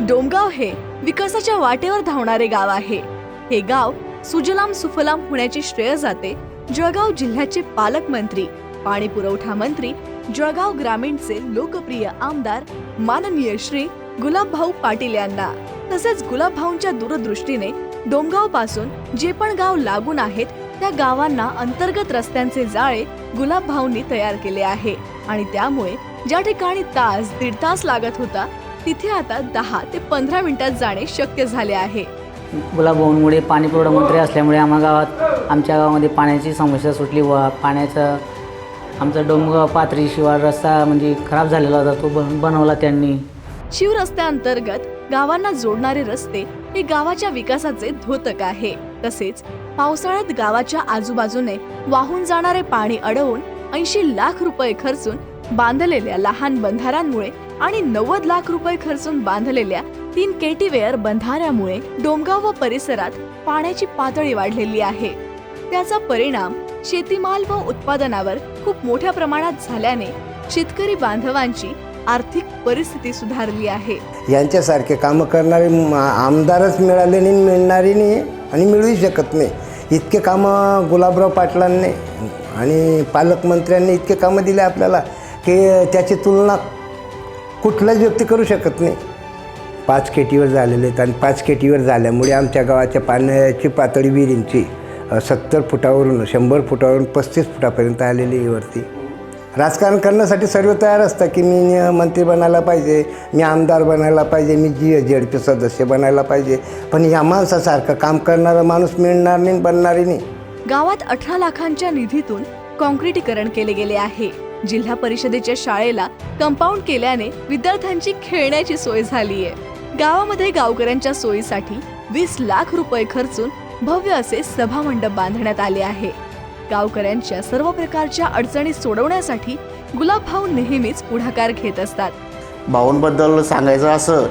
डोमगाव हे विकासाच्या वाटेवर धावणारे गाव आहे. हे गाव सुजलाम सुफलाम होण्याचे श्रेय जाते जळगाव जिल्ह्याचे पालकमंत्री पाणी पुरवठा मंत्री जळगाव ग्रामीणचे लोकप्रिय आमदार माननीय श्री गुलाबभाऊ पाटील यांना तसेच गुलाबभाऊंच्या दूरदृष्टीने डोमगावपासून जे पण गाव लागून आहेत त्या गावांना अंतर्गत रस्त्यांचे जाळे गुलाबभाऊंनी तयार केले आहे. आणि त्यामुळे ज्या ठिकाणी तास दीड तास लागत होता तिथे आता दहा ते पंधरा मिनिटात जाणे शक्य झाले आहे. गुलाबभाऊंमुळे पाणी पुरवठा मंत्री असल्यामुळे आम्हा गावात आमच्या गावामध्ये पाण्याची समस्या सुटली व पाण्याचं आमचा डोंगर पाथरी शिवार रस्ता म्हणजे खराब झालेला होता तो बन बनवला त्यांनी. शिवरस्त्याअंतर्गत गावांना जोडणारे रस्ते हे गावाच्या विकासाचे द्योतक आहे. तसेच पावसाळ्यात गावाच्या आजूबाजूने वाहून जाणारे पाणी अडवून ऐंशी लाख रुपये खर्चून बांधलेल्या लहान बंधाऱ्यांमुळे आणि नव्वद लाख रुपये खर्चून बांधलेल्या तीन केटीवेअर बंधाऱ्यामुळे डोमगाव व परिसरात पाण्याची पातळी वाढलेली आहे. त्याचा परिणाम शेतीमाल व उत्पादनावर खूप मोठ्या प्रमाणात झाल्याने शेतकरी बांधवांची आर्थिक परिस्थिती सुधारली आहे. यांच्यासारखे कामं करणारे आमदारच मिळाले नाही मिळणारे नाही आणि मिळूही शकत नाही. इतके कामं गुलाबराव पाटलांनी आणि पालकमंत्र्यांनी इतके कामं दिले आपल्याला की त्याची तुलना कुठलाच व्यक्ती करू शकत नाही. पाच केटीवर झालेले आहेत आणि पाच केटीवर झाल्यामुळे आमच्या गावाच्या पाण्याची पातळी विहिरींची सत्तर फुटावरून शंभर फुटावरून पस्तीस फुटापर्यंत आलेली आहे वरती. राजकारण करण्यासाठी सर्व तयार असतं की मी मंत्री बनायला पाहिजे मी आमदार बनायला पाहिजे मी जी जेड पी सदस्य बनायला पाहिजे. पण या माणसासारखं काम करणारा माणूस मिळणार नाही बनणारही नाही. गावात अठरा लाखांच्या निधीतून कॉन्क्रिटीकरण केले गेले आहे. जिल्हा परिषदेच्या शाळेला कंपाऊंड केल्याने विद्यार्थ्यांची खेळण्याची सोय झाली आहे गावामध्ये गावकऱ्यांच्या सोयीसाठी वीस लाख रुपये खर्चून भव्य असे सभामंडप बांधण्यात आले आहे. गावकऱ्यांच्या सर्व प्रकारच्या अडचणी सोडवण्यासाठी गुलाबभाऊ नेहमीच पुढाकार घेत असतात. भाऊंबद्दल सांगायचं असं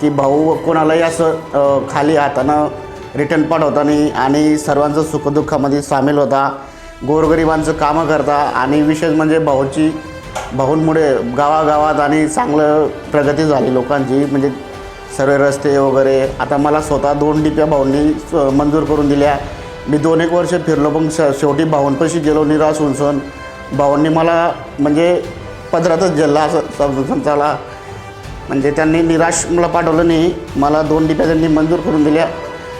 की भाऊ कोणालाही असं खाली हातानं रिटर्न पाठवताना आणि सर्वांचं सुखदुःखामध्ये सामील होता. गोरगरिबांचं कामं करता आणि विशेष म्हणजे भाऊची भाऊंमुळे गावागावात आणि चांगलं प्रगती झाली लोकांची म्हणजे सर्व रस्ते वगैरे. आता मला स्वतः दोन डिप्या भाऊंनी स- मंजूर करून दिल्या. मी दोन एक वर्ष फिरलो पण श शेवटी भाऊंपाशी गेलो निराश होऊन भाऊंनी मला म्हणजे पदरातच झेलला असं समजून चला म्हणजे त्यांनी निराश मला पाठवलं नाही. मला दोन डिप्या त्यांनी मंजूर करून दिल्या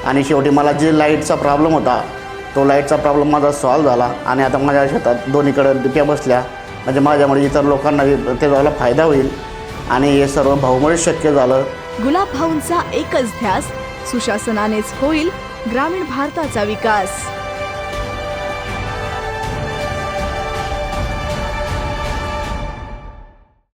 आणि शेवटी मला जे लाईटचा प्रॉब्लेम होता तो लाईटचा प्रॉब्लेम माझा सॉल्व झाला. आणि आता माझ्या शेतात दोन्हीकडं डुक्या बसल्या. म्हणजे माझ्यामुळे इतर लोकांना त्याला फायदा होईल. आणि हे सर्व भाऊमुळे शक्य झालं. गुलाबभाऊंचा एकच ध्यास सुशासनानेच होईल ग्रामीण भारताचा विकास.